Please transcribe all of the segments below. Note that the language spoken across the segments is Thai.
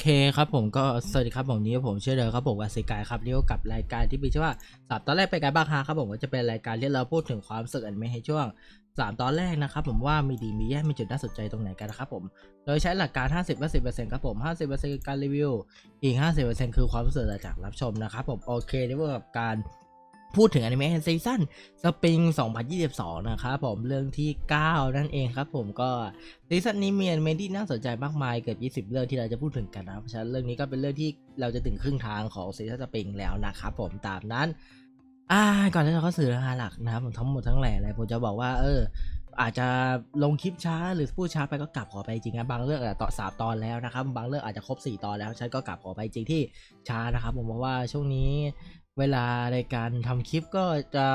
เคครับผมก็สวัสดีครับผมนี้ผมเชื่อเลยครับผมวาสิกายครับเรียกกับรายการที่มีชื่อว่าสามตอนแรกไปนไกบ้างฮะครับผมก็จะเป็นรายการที่เราพูดถึงความสึกอนิเมะให้ช่วงสามตอนแรกนะครับผมว่ามีดีมีแย่มีจุดน่าสนใจตรงไหนกันนะครับผมโดยใช้หลักการ 50-10%ครับผม50%คือการรีวิวอีก 50%คือความรู้สึกจากรับชมนะครับผมโอเคเรียกว่ากับการ พูดถึงอนิเมะซีซั่นสปริง 2022 นะครับผมเรื่องที่ 9 นั่นเองครับผมก็ซีซั่นนี้มีอนิเมะที่น่าสนใจมากมายเกือบ 20 เรื่องที่เราจะพูดถึงกันนะครับเพราะฉะนั้นเรื่องนี้ก็เป็นเรื่องที่เราจะถึงครึ่งทางของซีซั่นสปริงแล้วนะครับผมตามนั้นอ่าก่อนที่เราเข้าสู่เนื้อหาหลักนะครับผมทั้งหมดทั้งแหล่เลยผมจะบอกว่าเอออาจจะลงคลิปช้าหรือพูดช้าไปก็กลับขอไปจริงนะบางเรื่องอาจจะต่อสามตอนแล้วนะครับบางเรื่องอาจจะครบสี่ตอนแล้วฉันก็กลับขอไปจริงที่ช้านะครับผมเพราะว่าช่วงนี้ เวลาในการทำคลิปก็จะ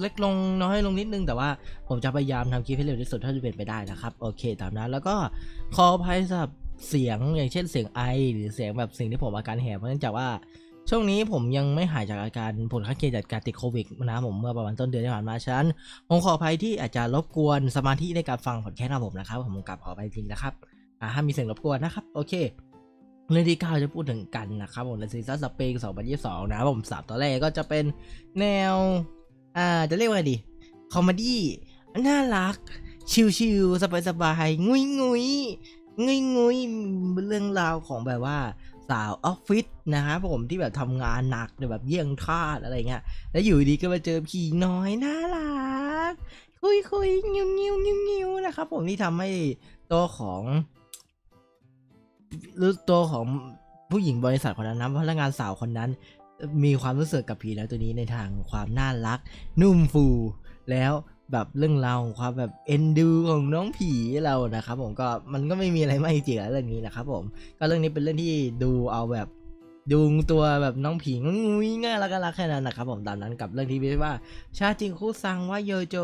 เล็กลงน้อยลงนิดนึงแต่ว่าผมจะพยายามทำคลิปให้เร็วที่สุดเท่าที่เป็นไปได้นะครับ โอเคตามนั้นแล้วก็ขออภัยสำหรับเสียงอย่างเช่นเสียงไอ หรือเสียงแบบสิ่งที่ผมอาการแหบเนื่องจากว่าช่วงนี้ผมยังไม่หายจากอาการผลข้างเคียงจากการติดโควิดนะผมเมื่อประมาณต้นเดือนที่ผ่านมาฉะนั้นผมขออภัยที่อาจจะรบกวนสมาธิในการฟังพอดแคสต์ของผมนะครับผมกลับขอไปจริงนะครับอ่าห้ามีเสียงรบกวนนะครับ โอเค เรื่องที่เก้าจะพูดถึงกันนะครับผมในซีซั่นสเปง2022 นะผมสามตอนแรกก็จะเป็นแนว อ่าจะเรียกว่าดีคอมเมดี้น่ารัก ชิลๆสบายๆงุยงุยงุยงุยเรื่องราวของแบบว่าสาวออฟฟิศนะครับผมที่แบบทำงานหนักแบบเยี่ยงทาสอะไรเงี้ยแล้วอยู่ดีก็มาเจอผีน้อยน่ารักคุยคุยงิ้วงิ้วงิ้วงิ้วนะครับผมที่ทำให้ตัวของ รือตัวของผู้หญิงบริษัทคนนั้นนะพนักงานสาวคนนั้น มีความรู้สึกกับผีน้อยตัวนี้ในทางความน่ารัก นุ่มฟูแล้วแบบเรื่องราวของความแบบเอ็นดูของน้องผีเรานะครับผมก็มันก็ไม่มีอะไรมากจริงๆอะเรื่องนี้นะครับผมก็เรื่องนี้เป็นเรื่องที่ดูเอาแบบดูตัวแบบน้องผีงุ้ยง่ายแล้วก็รักแค่นั้นนะครับผมตามนั้นกับเรื่องที่ชื่ว่า ชาจิงคุซังว่าโยโจ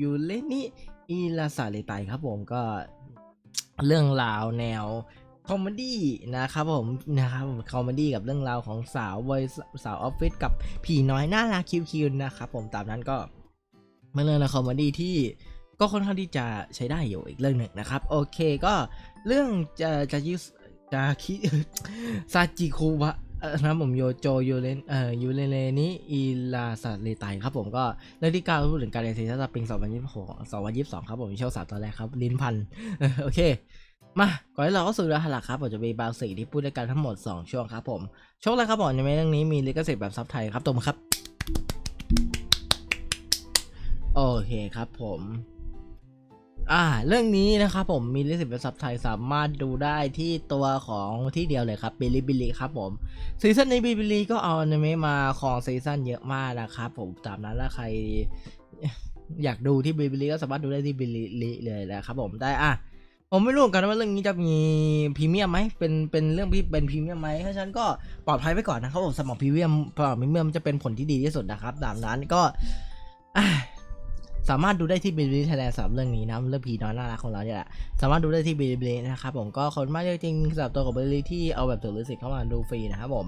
ยูเลนิอิลาซาเลไตครับผมก็เรื่องราวแนว คอมเมดี้นะครับผมนะครับผมคอมเมดี้กับเรื่องราวของสาววัยสาวออฟฟิศกับผีน้อยน่ารักคิวๆนะครับผมตามนั้นก็เป็นเรื่องราวคอมเมดี้ที่ก็ค่อนข้างที่จะใช้ได้อยู่อีกเรื่องหนึ่งนะครับ โอเคก็เรื่องจะจะยิจะคิซาจิคุวะนะครับผมโยโจยูเลนเอ่อยูเลเลนิอิลาซาเลไตครับผมก็เรื่องที่เก้าพูดถึงการเรียนซีซั่นสปริง2026 2022 ครับผมเช่วสามตอนแรกครับ ลิ้นพัน โอเค มาก่อนที่เราเข้าสู่เนื้อหาหลักครับผมจะมีบางสิ่งที่พูดด้วยกันทั้งหมด 2 ช่วงครับผมช่วงแรกครับผมในเรื่องนี้มีลิขสิทธิ์แบบซับไทยครับตรงครับ โอเคครับผม อ่า เรื่องนี้นะครับผมมีลิขสิทธิ์แบบซับไทยสามารถดูได้ที่ตัวของที่เดียวเลยครับบิลิบิลิครับผมซีซั่นนี้บิลิบิลิก็เอาอนิเมะมาของซีซั่นเยอะมากนะครับผมตามนั้นแล้วใครอยากดูที่บิลิบิลิก็สามารถดูได้ที่บิลิบิลิเลยนะครับผมได้อะ ผมไม่รู้เหมือนกันว่าเรื่องนี้จะมีพรีเมียมไหมเป็นเป็นเรื่องที่เป็นพรีเมียมไหมเพราะฉะนั้นก็ปลอดภัยไปก่อนนะครับผมสมัครพรีเมียมสมัครพรีเมียมจะเป็นผลที่ดีที่สุดนะครับตามนั้นก็สามารถดูได้ที่บิลลี่ไทยแลนด์สำหรับเรื่องนี้นะเรื่องผีน้อยน่ารักของเราเนี่ยแหละสามารถดูได้ที่บิลลี่นะครับผมก็ขอบคุณมากจริงๆสำหรับตัวของบิลลี่ที่เอาแบบตัวลิสิตเข้ามาดูฟรีนะครับผม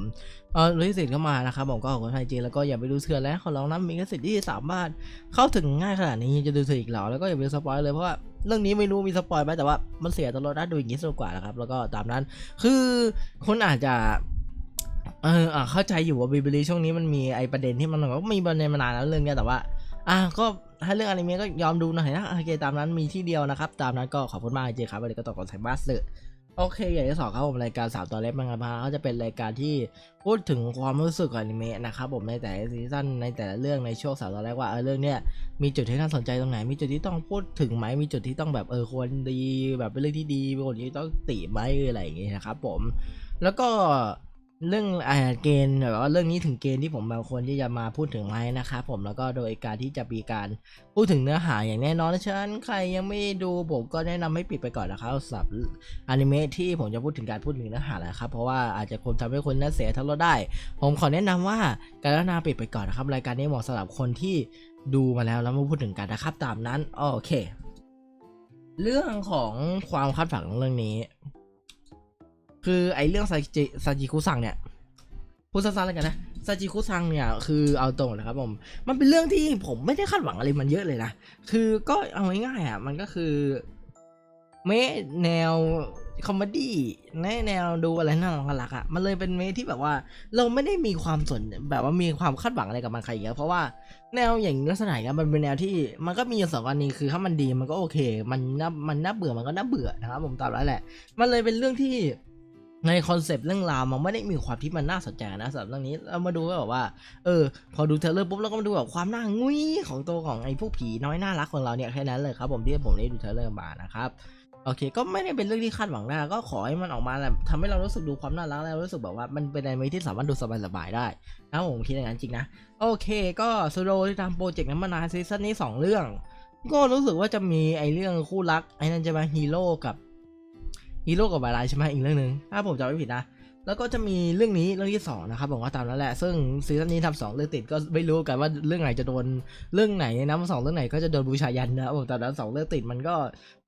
เอาลิสิตเข้ามานะครับผมก็ขอบคุณมากจริงๆแล้วก็อย่าไปดูเถื่อนแล้วขอร้องนะมีลิสิทธิ์ที่สามารถเข้าถึงง่ายขนาดนี้จะดูเถื่อนอีกเหรอแล้วก็อย่าไปสปอยเลยเพราะว่า เรื่องนี้ไม่รู้มีสปอยไหมแต่ว่ามันเสียตลอดนะดูอย่างนี้สนุกกว่านะครับ แล้วก็ตามนั้น คือคนอาจจะเอออเข้าใจอยู่ว่าบิบลีช่วงนี้มันมีไอประเด็นที่มันก็มีประเด็นมานานแล้วเรื่องเนี้ยแต่ว่า อะก็ถ้าเรื่องอนิเมะก็ยอมดูหน่อยนะโอเคตามนั้นมีที่เดียวนะครับ ตามนั้นก็ขอบคุณมากจริงครับวันนี้ก็ต่องขอใส่บัสเลย โอเค อย่างที่สองครับผมรายการสามตอนเล็กมังกรพาก็จะเป็นรายการที่พูดถึงความรู้สึกองอนิเมะนะครับผมในแต่ละซีซั่นในแต่ละเรื่องในช่วงสามตอนแรกว่าเออเรื่องเนี้ยมีจุดที่น่าสนใจตรงไหน มีจุดที่ต้องพูดถึงไหมมีจุดที่ต้องแบบเออควรดีแบบเป็นเรื่องที่ดีเป็นคนที่ต้องติไหมอะไรอย่างเงี้ยนะครับผมแล้วก็ เรื่องอ่าเกณฑ์แบบว่าเรื่องนี้ถึงเกณฑ์ที่ผมแบบควรที่จะมาพูดถึงไหมนะครับผมแล้วก็โดยการที่จะมีการพูดถึงเนื้อหาอย่างแน่นอนฉะนั้นใครยังไม่ดูผมก็แนะนำให้ปิดไปก่อนนะครับสำหรับอนิเมะที่ผมจะพูดถึงการพูดถึงเนื้อหานะครับเพราะว่าอาจจะคนทำให้คนนั้นเสียทั้งรถได้ ผมขอแนะนำว่าการนาปิดไปก่อนนะครับรายการนี้เหมาะสำหรับคนที่ดูมาแล้วแล้วมาพูดถึงกันนะครับตามนั้นโอเค เรื่องของความคาดหวังของเรื่องนี้ คือไอเรื่องซาจิซาจิคุซังเนี่ยพูดสั้นๆแล้วกันนะซาจิคุซังเนี่ยคือเอาตรงนะครับผม มันเป็นเรื่องที่ผมไม่ได้คาดหวังอะไรมันเยอะเลยนะ คือก็เอาง่ายๆอะ มันก็คือเมแนวคอมเมดี้แนแนวดูอะไรน่ารักๆอะ มันเลยเป็นเมที่แบบว่า เราไม่ได้มีความสนแบบว่ามีความคาดหวังอะไรกับมันใครเยอะเพราะว่าแนวอย่างลักษณะอย่างเงี้มันเป็นแนวที่มันก็มีอยู่สองกรณีคือถ้ามันดีมันก็โอเค มันน่ามันน่าเบื่อมันก็น่าเบื่อนะครับผมตามแล้วแหละ มันเลยเป็นเรื่องที่ ในคอนเซปต์เรื่องราวมันไม่ได้มีความที่มันน่าสนใจนะสำหรับเรื่องนี้เรามาดูก็แบบว่า เออ พอดูเทเลอร์ปุ๊บเราก็มาดูแบบความน่างุ้ยของตัวของไอ้พวกผีน้อยน่ารักของเราเนี่ยแค่นั้นเลยครับ ผมที่ผมได้ดูเทรลเลอร์มานะครับโอเค ก็ไม่ได้เป็นเรื่องที่คาดหวังได้ก็ขอให้มันออกมาแบบทำให้เรารู้สึกดูความน่ารักแล้วรู้สึกแบบว่ามันเป็นอะไรที่สามารถดูสบายๆได้นะผมคิดอย่างนั้นจริงนะโอเค ก็สโลที่ทำโปรเจกต์นั้นมานานซีซั่นนี้สองเรื่อง ก็รู้สึกว่าจะมีไอเรื่องคู่รักไอ้นั่นจะมาฮีโร่กับ ฮีโร่กับบายไลใช่ไหมอีกเรื่องหนึ่งถ้าผมจำไม่ผิดนะ แล้วก็จะมีเรื่องนี้เรื่องที่สองนะครับบอกว่าตามนั้นแหละ ซึ่งซีซั่นนี้ทำสองเรื่องติดก็ไม่รู้กันว่าเรื่องไหนจะโดนเรื่องไหนนะสองเรื่องไหนก็จะโดนบูชายันนะผมแต่แล้วสองเรื่องติดมันก็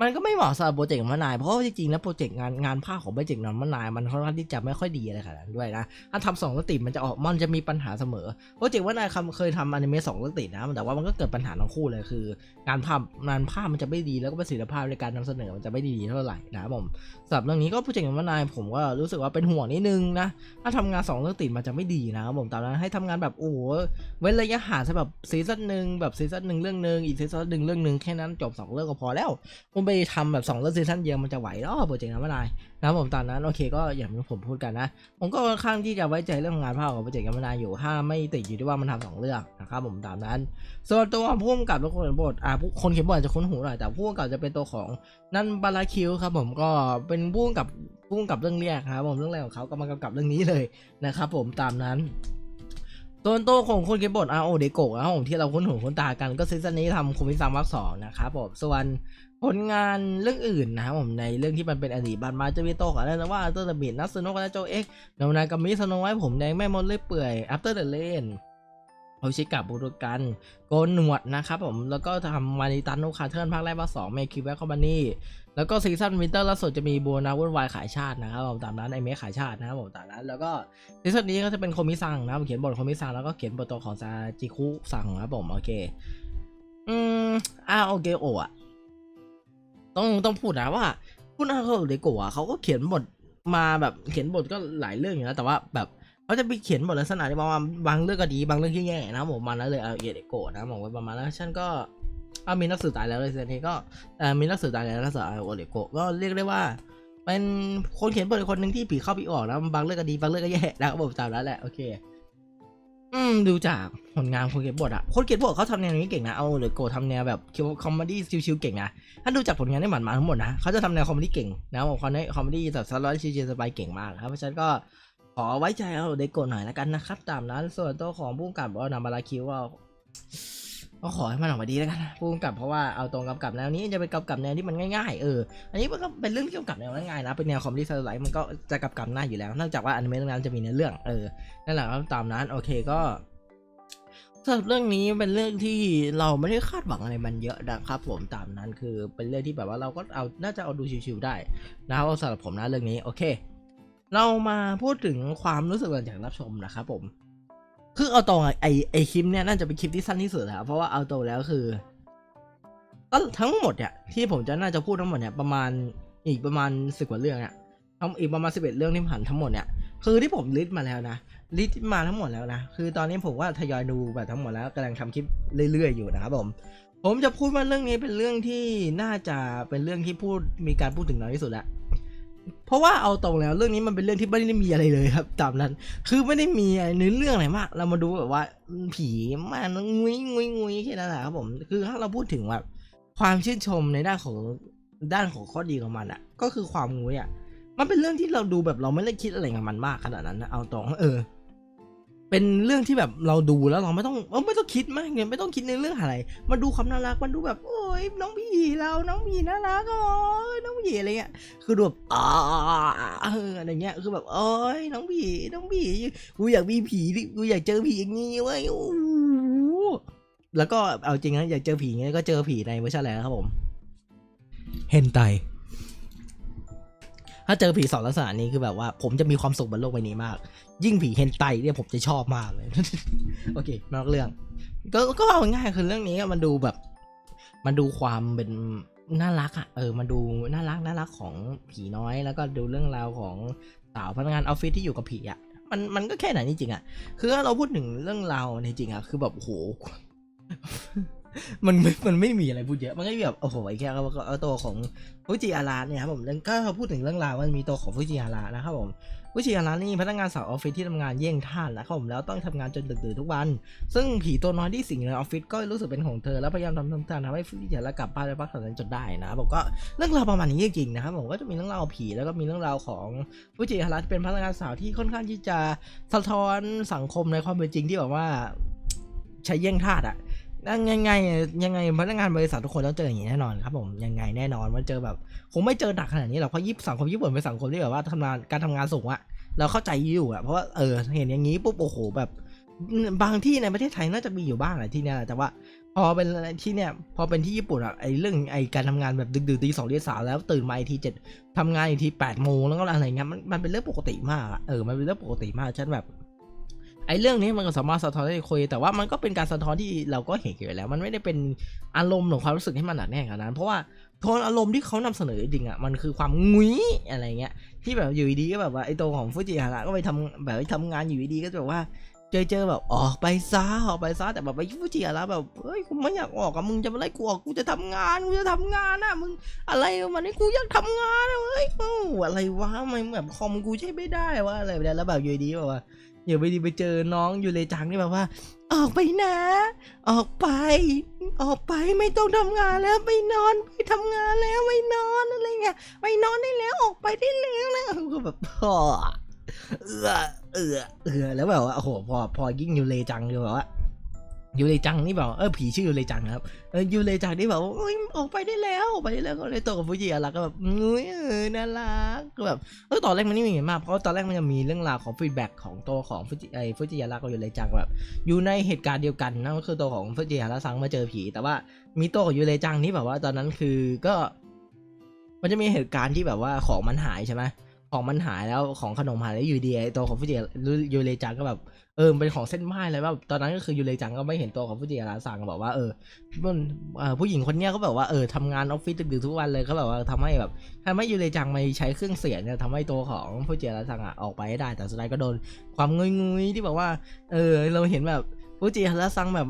มันก็ไม่เหมาะสำหรับโปรเจกต์ของมะนายเพราะว่าจริงๆแล้วโปรเจกต์งานงานภาคของโปรเจกต์นอนมะนายมันค่อนข้างที่จะไม่ค่อยดีอะไรขนาดนั้นด้วยนะถ้าทำสองเรื่องติดมันจะออกมันจะมีปัญหาเสมอโปรเจกต์มะนายเคยทำอนิเมะสองเรื่องติดนะแต่ว่ามันก็เกิดปัญหาทั้งคู่เลยคือ งานภาพงานภาพมันจะไม่ดีแล้วก็ประสิทธิภาพในการนำเสนอมันจะไม่ดีเท่าไหร่นะผมสำหรับเรื่องนี้ก็โปรเจกต์ของมะนายผมก็รู้สึกว่าเป็นห่วงนิดนึงนะ ถ้าทำงานสองเรื่องติดมันจะไม่ดีนะผมตามนั้นให้ทำงานแบบโอ้โหเว้นระยะห่างแบบซีซั่นหนึ่งแบบซีซั่นหนึ่งเรื่องหนึ่งอีกซีซั่นหนึ่งเรื่องหนึ่งแค่นั้นจบสองเรื่องก็พอแล้วคุณไปทำแบบสองเรื่องซีซั่นเดียวมันจะไหวหรอโปรเจกต์นั้นไม่ได้ นะครับผมตามนั้นโอเคก็อย่างที่ผมพูดกันนะ ผมก็ค่อนข้างที่จะไว้ใจเรื่องงานภาพของโปรเจกต์กันมานานอยู่ถ้าไม่ติดอยู่ที่ว่ามันทำสองเรื่องนะครับผมตามนั้น ส่วนตัวผู้กำกับและคนเขียนบทอ่าคนเขียนบทอาจจะคุ้นหูหน่อยแต่ผู้กำกับจะเป็นตัวของนันบาราคิวครับผมก็เป็นผู้กำกับผู้กำกับเรื่องเรียกครับผมเรื่องแรกของเขาก็มากำกับเรื่องนี้เลยนะครับผมตามนั้นส่วนตัวของคนเขียนบทอาโอเดโกะนะครับผมที่เราคุ้นหูคุ้นตากันก็ซีซั่นนี้ทำคุมิซังวักสองนะครับผมส่วน ผลงานเรื่องอื่นนะครับผมในเรื่องที่มันเป็นอดีตบันมาจะมีโตกับอะไรนะว่าอัลเตอร์เดบิดนัสโนกและโจเอ็กโนนากามิสโนไว้ผมแดงแม่มดเลื่อยเปื่อยอัปเตอร์เดเลนโอชิกะบุรุกัน โกนหนวดนะครับผม แล้วก็ทำมาริตันโนคาเทิร์นภาคแรกภาคสองเมคิวแบ็คคอมพานีแล้วก็ซีซั่นวินเตอร์ล่าสุดจะมีโบนาวุ่นวายขายชาตินะครับผมตามนั้นไอเมะขายชาตินะครับผมตามนั้นแล้วก็ซีซั่นนี้ก็จะเป็นโคมิซังนะครับเขียนบทโคมิซังแล้วก็เขียนบทตัวของซาจิคุซังนะครับผมโอเค อืมอาโอเกโอะ ต้องต้องพูดนะว่าคุณอาโอเดโกะเขาก็เขียนบทมาแบบเขียนบทก็หลายเรื่องอยู่นะแต่ว่าแบบเขาจะไปเขียนบทลักษณะที่ประมาณบางเรื่องก็ดีบางเรื่องที่แย่นะผมมาแล้วเลยเอาเอเดโกะนะบอกไว้ประมาณนั้นฉันก็เอามีนักสื่อตายแล้วเลยเซนนี้ก็เออมีนักสื่อตายแล้วนักสื่อเอาเอเดโกะก็เรียกได้ว่า เป็นคนเขียนบทอีกคนหนึ่งที่ผีเข้าผีออกนะบางเรื่องก็ดีบางเรื่องก็แย่นะครับผมตามแล้วแหละโอเค อืมดูจากผลงานคนเกียบทอะคนเกียบทเขาทำแนวนี้เก่งนะเอาเดโกทำแนวแบบคอมเมดี้ชิวๆเก่งนะถ้าดูจากผลงานที่หมันมาทั้งหมดนะเขาจะทำแนวคอมเมดี้เก่งนะบผมคอนี้คอมเมดี้แบบสไลด์ชิวๆสบายเก่งมากครับเพราะฉะนั้นก็ขอไว้ใจเอาเดโกหน่อยแล้วกันนะครับตามนั้นส่วนตัวของผู้กำกับอนามาราคิวก็ ก็ขอให้มันออกมาดีแล้วกันนะผู้กำกับเพราะว่าเอาตรงกำกับแนวนี้จะเป็นกำกับแนวที่มันง่ายๆเอออันนี้มันก็เป็นเรื่องที่กำกับแนวง่ายๆนะเป็นแนวคอมเมดี้สไลด์มันก็จะกำกับหน้าอยู่แล้วนอกจากว่าอนิเมะเรื่องนั้นจะมีเนื้อเรื่องเออนั่นแหละครับตามนั้นโอเคก็สำหรับเรื่องนี้เป็นเรื่องที่เราไม่ได้คาดหวังอะไรมันเยอะนะครับผมตามนั้นคือเป็นเรื่องที่แบบว่าเราก็เอาน่าจะเอาดูชิวๆได้นะครับสำหรับผมนะเรื่องนี้โอเค เรามาพูดถึงความรู้สึกหลังจากรับชมนะครับผม คือเอาตรงไอไอคลิปเนี่ยน่าจะเป็นคลิปที่สั้นที่สุดแล้วเพราะว่าเอาตรงแล้วคือทั้งหมดเนี่ยที่ผมจะน่าจะพูดทั้งหมดเนี่ยประมาณอีกประมาณสิบกว่าเรื่องเนี่ยทั้งอีกประมาณสิบเอ็ดเรื่องที่ผ่านทั้งหมดเนี่ยคือที่ผมลิสต์มาแล้วนะลิสต์มาทั้งหมดแล้วนะคือตอนนี้ผมว่าทยอยดูแบบทั้งหมดแล้วกำลังทำคลิปเรื่อยๆอยู่นะครับผมผมจะพูดว่าเรื่องนี้เป็นเรื่องที่น่าจะเป็นเรื่องที่พูดมีการพูดถึงน้อยที่สุดแล้ว เพราะว่าเอาตรงแล้วเรื่องนี้มันเป็นเรื่องที่ไม่ได้มีอะไรเลยครับ ตามนั้น คือไม่ได้มีเนื้อเรื่องอะไรมาก เรามาดูแบบว่า ผีมันงุ้ยงุ้ยงุ้ยแค่นั้นแหละครับผม คือถ้าเราพูดถึงแบบความชื่นชมในด้านของด้านของข้อดีของมันอะก็คือความงุ้ยอะมันเป็นเรื่องที่เราดูแบบเราไม่ได้คิดอะไรกับมันมากขนาดนั้นนะเอาตรงเออ เป็นเรื่องที่แบบเราดูแล้วเราไม่ต้องเออไม่ต้องคิดมากเนี่ยไม่ต้องคิดในเรื่องอะไร มาดูความน่ารักมันดูแบบ โอ้ยน้องผีเราน้องผีน่ารักอ๋อน้องผีอะไรเงี้ยคือดูแบบอ่าเอออะไรเงี้ยคือแบบโอ้ยน้องผีน้องผีกูอยากมีผีดิกูอยากเจอผีอย่างนี้เว้ยโอ้แล้วก็เอาจริงนะอยากเจอผีอย่างงี้ก็เจอผีในเวอร์ชันอะไรครับผมเฮนไต ถ้าเจอผีสองลักษณะนี้คือแบบว่า ผมจะมีความสุขบนโลกใบนี้มาก ยิ่งผีเฮนไตเนี่ยผมจะชอบมากเลย โอเคนอกเรื่อง ก็ก็เอาง่ายคือเรื่องนี้มันดูแบบ มันดูความเป็นน่ารักอะเออมันดูน่ารักน่ารักของผีน้อยแล้วก็ดูเรื่องราวของสาวพนักงานออฟฟิศที่อยู่กับผีอะมันมันก็แค่ไหนนจริงๆอะคือถ้าเราพูดถึงเรื่องราวในจริงอะคือแบบโห มันไม่มันไม่มีอะไรพูดเยอะ มันก็แบบโอ้โหไอ้แค่เอาเอาตัวของฟูจิอาระเนี่ยครับผมแล้วก็พูดถึงเรื่องราวมันมีตัวของฟูจิอาระนะครับผมฟูจิอาระนี่พนักงานสาวออฟฟิศที่ทำงานเยี่ยงท่านนะครับผมแล้วต้องทำงานจนดึกดื่นทุกวัน ซึ่งผีตัวน้อยที่สิงในออฟฟิศก็รู้สึกเป็นของเธอแล้วพยายามทำทำทำทำให้ฟูจิอาระกลับบ้านไปพักผ่อนจนได้นะครับผมก็เรื่องราวประมาณนี้จริงๆนะครับผมก็จะมีเรื่องราวผีแล้วก็มีเรื่องราวของฟูจิอาระที่เป็นพนักงานสาวที่ค่อนข้างที่จะสะท้อนสังคมในความเป็นจริงที่แบบว่าใช้เย่งทาสอะ ยังไงยังไงพนักงานบริษัททุกคนต้องเจออย่างนี้แน่นอนครับผมยังไงแน่นอนมันเจอแบบคงไม่เจอหนักขนาดนี้หรอกเพราะยิปสังคมญี่ปุ่นเป็นสังคมที่แบบว่าทำงานการทำงานสูงอะเราเข้าใจอยู่อะเพราะว่าเออเห็นอย่างนี้ปุ๊บโอ้โหแบบ บางที่ในประเทศไทยน่าจะมีอยู่บ้างแหละที่เนี้ยแต่ว่า พอเป็นที่เนี้ยพอเป็นที่ญี่ปุ่นอะไอเรื่องไอการทำงานแบบดึกดื่นตีสองตีสามแล้วตื่นมาอีกทีเจ็ดทำงานอีกทีแปดโมงแล้วก็อะไรเงี้ยมันมันเป็นเรื่องปกติมากอะเออมันเป็นเรื่องปกติมากฉันแบบ ไอ้เรื่องนี้มันก็สามารถสะท้อนได้คุย แต่ว่ามันก็เป็นการสะท้อนที่เราก็เห็นอยู่แล้ว มันไม่ได้เป็นอารมณ์ของความรู้สึกให้มันหนักแน่นขนาดนั้น เพราะว่าโทนอารมณ์ที่เขานำเสนอจริงอะมันคือความงุ้ยอะไรเงี้ยที่แบบอยู่ดีๆก็แบบว่าไอ้ตัวของฟูจิฮาระก็ไปทำแบบไปทำงานอยู่ดีๆก็แบบว่า เจอเจอแบบออกไปซะออกไปซะแต่แบบไปฟูจิฮาระแบบเฮ้ยกูไม่อยากออกอะมึงจะมาไล่กูออกกูจะทำงานกูจะทำงานอะมึงอะไรมันนี่กูอยากทำงานอะเฮ้ยเอ้าอะไรวะทำไมแบบคอมกูใช้ไม่ได้วะอะไรแบบนี้แล้วแบบอยู่ดีแบบว่าอย่าไปดีไปเจอน้องอยู่เลยจังที่แบบว่า ออกไปนะ ออกไป ออกไปไม่ต้องทำงานแล้วไปนอนไปทำงานแล้วไปนอนอะไรเงี้ยไปนอนได้แล้วออกไปได้แล้วนะก็แบบพอ เออเออเออแล้วแบบว่าโอ้โหพอพอยิ่งยูเลจังอยู่แบบว่ายูเลจังนี่แบบเออผีชื่อยูเลจังครับเออยูเลจังนี่แบบว่าเอ้ยออกไปได้แล้วออกไปได้แล้วก็เลยตัวกับฟูจิอาระก็แบบงุ้ยเออน่ารักก็แบบเออตอนแรกมันไม่มีเห็นมากเพราะตอนแรกมันจะมีเรื่องราวของฟีดแบ็กของตัวของฟูจิไอฟูจิยาระกับยูเลจังแบบ อยู่ในเหตุการณ์เดียวกันนะก็คือตัวของฟูจิยาระซังมาเจอผี แต่ว่ามีตัวของยูเลจังนี่แบบว่าตอนนั้นคือก็ มันจะมีเหตุการณ์ที่แบบว่าของมันหายใช่ไหม ของมันหายแล้วของขนมหายแล้วอยู่ดีไอตัวของฟูจิยูเลจังก็แบบเออเป็นของเส้นไหว้เลยว่าตอนนั้นก็คือยูเลจังก็ไม่เห็นตัวของฟูจิยาระซังก็บอกว่าเออผู้หญิงคนเนี้ยเขาแบบว่าเออทำงานออฟฟิศดึกๆทุกวันเลยเขาแบบว่าทำให้แบบทำให้ยูเลจังมาใช้เครื่องเสียงเนี่ยทำให้ตัวของผู้เจรซังอะออกไปให้ได้แต่สุดท้ายก็โดนความงุยงุยๆที่แบบว่า เออเราเห็นแบบ ผู้เจรซังแบบ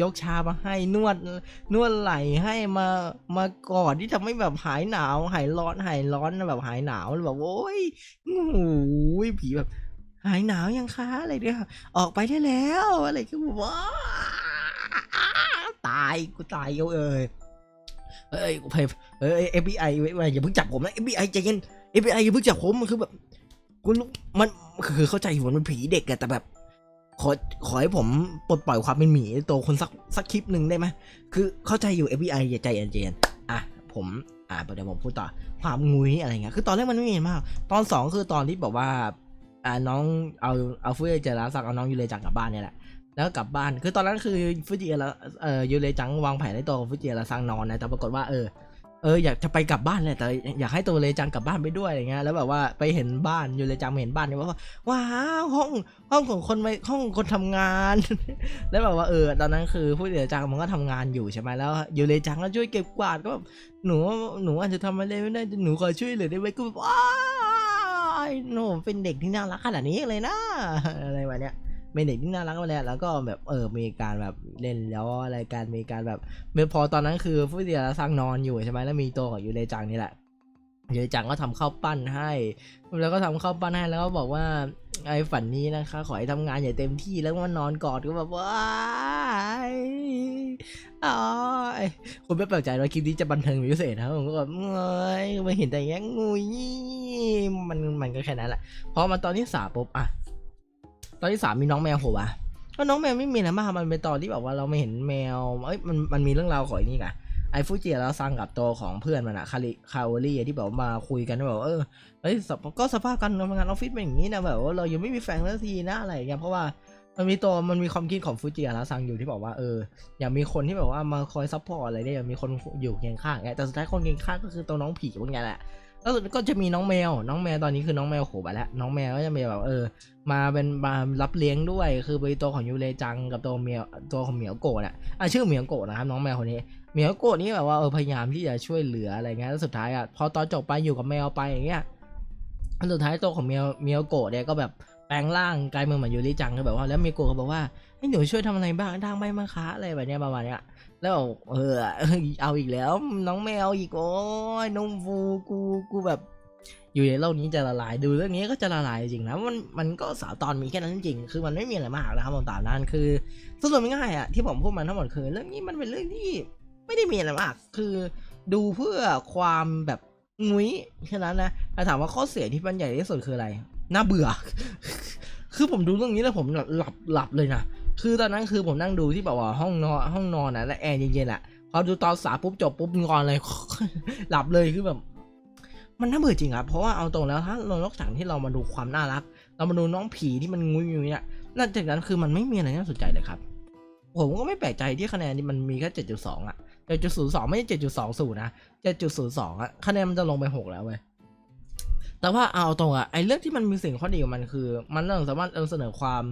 ยกชามาให้นวดนวดไหลให้มามากอดที่ทำให้แบบหายหนาวหายร้อนหายร้อนแบบหายหนาวแบบโอ้ยโอ้ยผีแบบ หายหนาวยังคะอะไรเนี่ยออกไปได้แล้วอะไรก็แบบว้าตายกูตายเอ้ยเอ้ยกูเพเออเอฟบีไออย่าเพิ่งจับผมนะเอฟบีไอใจเย็นเอฟบีไออย่าเพิ่งจับผมมันคือแบบคุณมันคือเข้าใจอยู่มันเป็นผีเด็กอะแต่แบบ ขอขอให้ผมปลดปล่อยความเป็นหมีตัวคนสักสักคลิปหนึ่งได้ไหมคือเข้าใจอยู่ FBI อย่าใจเย็นใจเย็นอะผมอะเดี๋ยวผมพูดต่อความงุยอะไรเงี้ยคือตอนแรกมันไม่มีมาก ตอนสองคือตอนที่บอกว่าอ่าน้องเอาเอาฟูจิเจราสักเอาน้องยูเลจังกลับบ้านเนี่ยแหละแล้วกลับบ้าน คือตอนนั้นคือฟูจิเอระเอ่อยูเลจังวางแผนให้ตัวของฟูจิเอระซังนอนนะ แต่ปรากฏว่าเออ เอออยากจะไปกลับบ้านแหละแต่อยากให้ตัวเลจังกลับบ้านไปด้วยอะไรเงี้ยแล้วแบบว่าไปเห็นบ้านอยู่เลจังเห็นบ้านเนี่ยว่าว้าวห้องห้องของคนไม่ห้องคนทำงาน แล้วแบบว่าเออตอนนั้นคือผู้เลจังมันก็ทำงานอยู่ใช่ไหมแล้วอยู่เลจังก็ช่วยเก็บกวาดก็แบบหนูหนูอาจจะทำอะไรไม่ได้หนูขอช่วยเหลือได้ไหมก็แบบว้ายหนูเป็นเด็กที่น่ารักขนาดนี้เลยนะอะไรแบบเนี้ย เป็นเด็กที่น่ารักมาแล้วแล้วก็แบบเออมีการแบบเล่นแล้วอะไรการมีการแบบเมื่อพอตอนนั้นคือผู้เสียสร้างนอนอยู่ใช่ไหมแล้วมีตัวของยูเลจังนี่แหละยูเลจังก็ทำข้าวปั้นให้ แล้วก็ทำข้าวปั้นให้แล้วก็บอกว่าไอ้ฝันนี้นะคะขอให้ทำงานอย่างเต็มที่แล้วมานอนกอดก็แบบว้ายอ๋อคุณไม่แปลกใจว่าคลิปนี้จะบันเทิงพิเศษนะผมก็แบบเอ้ยมาเห็นแต่อยังงุยมันมันก็แค่นั้นแหละพอมาตอนที่สาปุ๊บอะ ตอนที่สามมีน้องแมวโผล่มาก็น้องแมวไม่มีอะไรมากมันเป็นตอนที่แบบว่าเราไม่เห็นแมวเอ้ยมันมันมีเรื่องราวของไอ้นี่ไงไอ้ฟูจิแล้วซังกับตัวของเพื่อนมันอะคาริคาโอรี่ที่แบบมาคุยกันว่าแบบเออเอ้ยสก็สภาพการทำงานออฟฟิศเป็นอย่างนี้นะแบบว่าเรายังไม่มีแฟนสักทีนะอะไรอย่างเงี้ยเพราะว่ามันมีตัวมันมีความคิดของฟูจิแล้วซังอยู่ที่บอกว่าเอออยากมีคนที่แบบว่ามาคอยซัพพอร์ตอะไรได้อยากมีคนอยู่เคียงข้างไงแต่สุดท้ายคนเคียงข้างก็คือตัวน้องผีพวกนี้แหละ แล้วก็จะมีน้องแมว น้องแมวตอนนี้คือน้องแมวโขไปแล้ว น้องแมวก็จะมีแบบเออ มาเป็นมารับเลี้ยงด้วย คือเป็นตัวของยูเลจังกับตัวเมียวตัวของเหมียวโกะเนี่ยอะชื่อเหมียวโกะนะครับน้องแมวคนนี้ เหมียวโกะนี่แบบว่าเออพยายามที่จะช่วยเหลืออะไรเงี้ย แล้วสุดท้ายอะพอตอนจบไปอยู่กับแมวไปอย่างเงี้ยแล้วสุดท้ายตัวของเมียวเมียวโกะเนี่ยก็แบบแปลงร่างกลายเป็นเหมือนยูริจังก็แบบว่าแล้วเมียวโกะก็บอกว่าให้หนูช่วยทำอะไรบ้างทางใบมังคะอะไรแบบเนี้ยประมาณเนี้ย แล้วเออเอาอีกแล้ว น้องแมวอีกโอ้ยนมฟูกูกูแบบ อยู่ในโลกนี้จะละลายดูเรื่องนี้ก็จะละลายจริงนะมันมันก็สาวตอนมีแค่นั้นจริง คือมันไม่มีอะไรมากนะครับผมตามนั้นคือสรุปง่ายอะที่ผมพูดมาทั้งหมดคือเรื่องนี้มันเป็นเรื่องที่ไม่ได้มีอะไรมาก คือดูเพื่อความแบบงุ้ยแค่นั้นนะแต่ถามว่าข้อเสียที่มันใหญ่ที่สุดคืออะไร น่าเบื่อ คือผมดูเรื่องนี้แล้วผมหลับหลับเลยนะ คือตอนนั้นคือผมนั่งดูที่แบบว่าห้องนอนห้องนอนนะและแอร์เย็นๆอะพอดูตอนสาปุ๊บจบปุ๊บงอนเลย หลับเลยคือแบบ มันน่าเบื่อจริงครับ เพราะว่าเอาตรงแล้วถ้าเรานอกจากที่เรามาดูความน่ารัก เรามาดูน้องผีที่มันงุยงุยเนี่ยนั่นจากนั้นคือมันไม่มีอะไรน่าสนใจเลยครับ ผมก็ไม่แปลกใจที่คะแนนที่มันมีแค่เจ็ดจุดสองอะเจ็ดจุดศูนย์สองไม่ใช่เจ็ดจุดสองศูนย์นะเจ็ดจุดศูนย์สองอะคะแนนมันจะลงไปหกแล้วเว้ย แต่ว่าเอาตรงอะไอเรื่องที่มันมีสิ่งข้อดีของมันคือ มันเรื่องสามารถเอาเสนอความ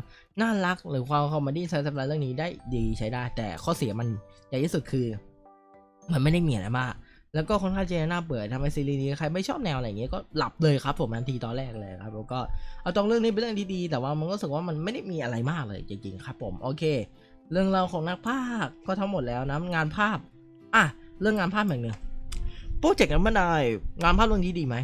น่ารักหรือความคอมเมดี้ใช้สำหรับเรื่องนี้ได้ดีใช้ได้ แต่ข้อเสียมันใหญ่ที่สุดคือ มันไม่ได้มีอะไรมากแล้วก็ค่อนข้างจะน่าเบื่อทำให้ซีรีส์นี้ใครไม่ชอบแนวอะไรอย่างเงี้ยก็หลับเลยครับผมทันทีตอนแรกเลยครับแล้วก็เอาตรงเรื่องนี้เป็นเรื่องที่ดีแต่ว่ามันก็รู้สึกว่ามันไม่ได้มีอะไรมากเลยจริงๆครับ ผมโอเค เรื่องราวของนักภาคก็ทั้งหมดแล้วนะงานภาพอะเรื่องงานภาพอย่างหนึ่งโปรเจกต์กันไม่ได้งานภาพเรื่องนี้ดีไหม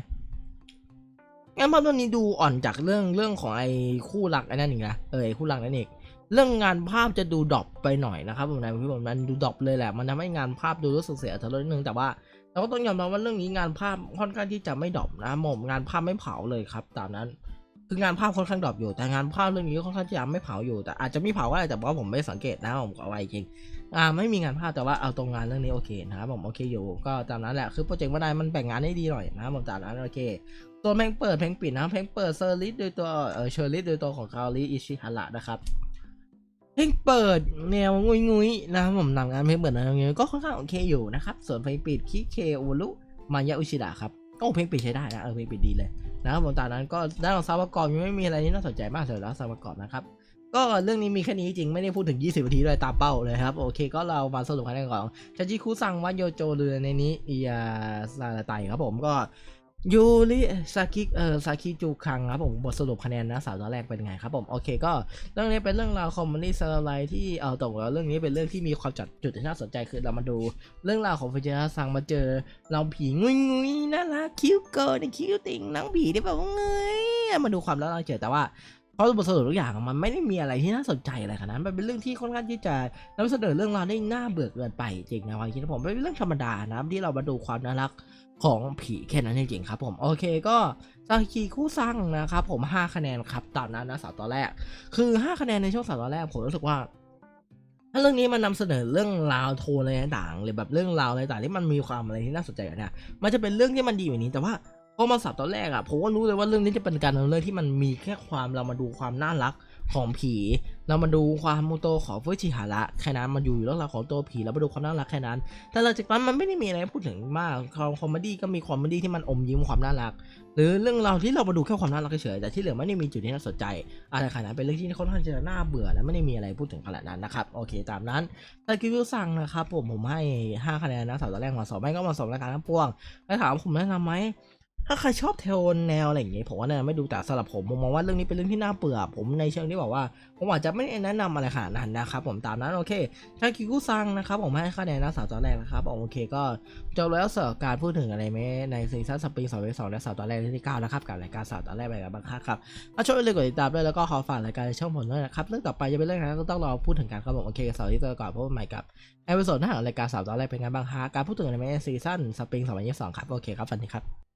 งานภาพเรื่องนี้ดูอ่อนจากเรื่องเรื่องของไอ้คู่รักไอ้นั่นอีกนะเออไอ้คู่รักนั่นเองเรื่องงานภาพจะดูดรอปไปหน่อยนะครับผมในพี่ผมนั้นดูดรอปเลยแหละมันทำให้งานภาพดูรู้สึกเสียทะลุนิดนึงแต่ว่าเราก็ต้องยอมรับว่าเรื่องนี้งานภาพค่อนข้างที่จะไม่ดรอปนะผมงานภาพไม่เผาเลยครับตามนั้น คืองานภาพค่อนข้างดรอปอยู่ แต่งานภาพเรื่องนี้ค่อนข้างที่จะไม่เผาอยู่ แต่อาจจะไม่เผาก็ได้ แต่ว่าผมไม่สังเกตนะผมก็เอาไว้จริง อ่า ไม่มีงานภาพแต่ว่าเอาตรงงานเรื่องนี้โอเคนะครับผมโอเคอยู่ ก็ตามนั้นแหละ คือโปรเจกต์มาได้มันแบ่งงานได้ดีหน่อยนะผมตามนั้นโอเคตัวเพลงเปิดเพลงปิดนะเพลงเปิดเซอร์ลิสโดยตัวเออเชอร์ลิสโดยตัวของคาริอิชิฮาระนะครับเพลงเปิดแนวงุยงุยนะผมนำงานเพลงเปิดแนวงุยก็ค่อนข้างโอเคอยู่นะครับส่วนเพลงปิดคิเคโอรุมายาอุชิดะครับก็เพลงปิดใช้ได้นะเออเพลงปิดดีเลย นะครับผมตากนั้นก็ด้านของซาวประกอบยังไม่มีอะไรที่น่าสนใจมากสำหรับซาวประกอบนะครับก็เรื่องนี้มีแค่นี้จริงไม่ได้พูดถึง 20นาทีเลยตามเป้าเลยครับ โอเคก็เรามาสรุปกันนของชาจิคุซังวะโยโจเรือในนี้อียาซาไตครับผมก็ ยูริซากิเออซากิจูคังครับผมบทสรุปคะแนนนะสาวตอนแรกเป็นไงครับผมโอเคก็เรื่องนี้เป็นเรื่องราวคอมเมดี้สไลด์ที่เอาตรงแล้วเรื่องนี้เป็นเรื่องที่มีความจัดจุดที่น่าสนใจคือเรามาดู เรื่องราวของฟิจิซังมาเจอเราผีงุยงุยน่ารักคิ้วเกินคิ้วติ่งน้องผีที่แบบว่าเงยมาดูความแล้วเราเจอแต่ว่าเพราะบทสรุปทุกอย่างมันไม่ได้มีอะไรที่น่าสนใจอะไรขนาดนั้น มันเป็นเรื่องที่ค่อนข้างที่จะนำเสนอเรื่องราวได้น่าเบื่อเกินไปจริงนะความคิดผมเป็นเรื่องธรรมดานะที่เรามาดูความน่ารัก ของผีแค่นั้นจริงๆครับผมโอเคก็ซาคิคู่ซังนะครับผม 5 คะแนนครับตามนั้นนะสาวตอนแรก คือ 5 คะแนนในช่วงสาวตอนแรกผมรู้สึกว่าถ้าเรื่องนี้มันนำเสนอเรื่องราวโทนอะไรต่างๆหรือแบบเรื่องราวอะไรต่างที่มันมีความอะไรที่น่าสนใจอยู่เนี่ยมันจะเป็นเรื่องที่มันดีอยู่านี้แต่ว่าพอมาสับตอนแรกอะผมก็รู้เลยว่าเรื่องนี้จะเป็นการดำเนินเรื่องที่มันมีแค่ความเรามาดูความน่ารักของผี เรามาดูความมูโตของฟุจิฮาระแค่นั้นมันอยู่เรื่องราวของตัวผีเรามาดูความน่ารักแค่นั้น แต่หลังจากนั้นมันไม่ได้มีอะไรพูดถึงมากความคอมเมดี้ก็มีคอมเมดี้ที่มันอมยิ้มความน่ารัก หรือเรื่องราวที่เรามาดูแค่ความน่ารักเฉยแต่ที่เหลือไม่ได้มีจุดที่น่าสนใจอะไรขนาดนั้นเป็นเรื่องที่ค่อนข้างจะน่าเบื่อและไม่ได้มีอะไรพูดถึงขนาดนั้นนะครับโอเคตามนั้นแต่กิวิวสั่งนะครับผมผมให้ 5 คะแนนนะสาวตอนแรกมาะสมไม่ก็มาะสมรายการทั้งปวงแล้วถามผมแนะนำไหม ถ้าใครชอบเทนแนวอะไรอย่างเงี้ยผมว่าแนะนำไม่ดูแต่สำหรับผมผมมองว่าเรื่องนี้เป็นเรื่องที่น่าเบื่อผมในเชิงที่บอกว่าผมอาจจะไม่แนะนำอะไรขนาดนั้นนะครับผมตามนั้นโอเคชาคิกุซังนะครับผมให้คะแนนนะสาวตอนแรกนะครับโอเคก็จบแล้วสำหรับการพูดถึงอะไรไหมในซีซั่นสปริงสองสองและสาวตอนแรกที่เก้านะครับกับรายการสาวตอนแรกไปกับบางค่าครับถ้าชอบอย่าลืมกดติดตามด้วยแล้วก็ขอฝากรายการช่องผมด้วยนะครับเรื่องต่อไปจะเป็นเรื่องอะไรก็ต้องรอพูดถึงกันครับผมโอเคสาวที่เจอก่อนพบกันใหม่กับเอพิโซดหน้าของรายการสาวตอนแรกเป็นไงบ้างฮะการพูดถึงอะไรไหมซีซั่นสปริงสองพันยี่สิบสองครับโอเคครับสวัสดีครับ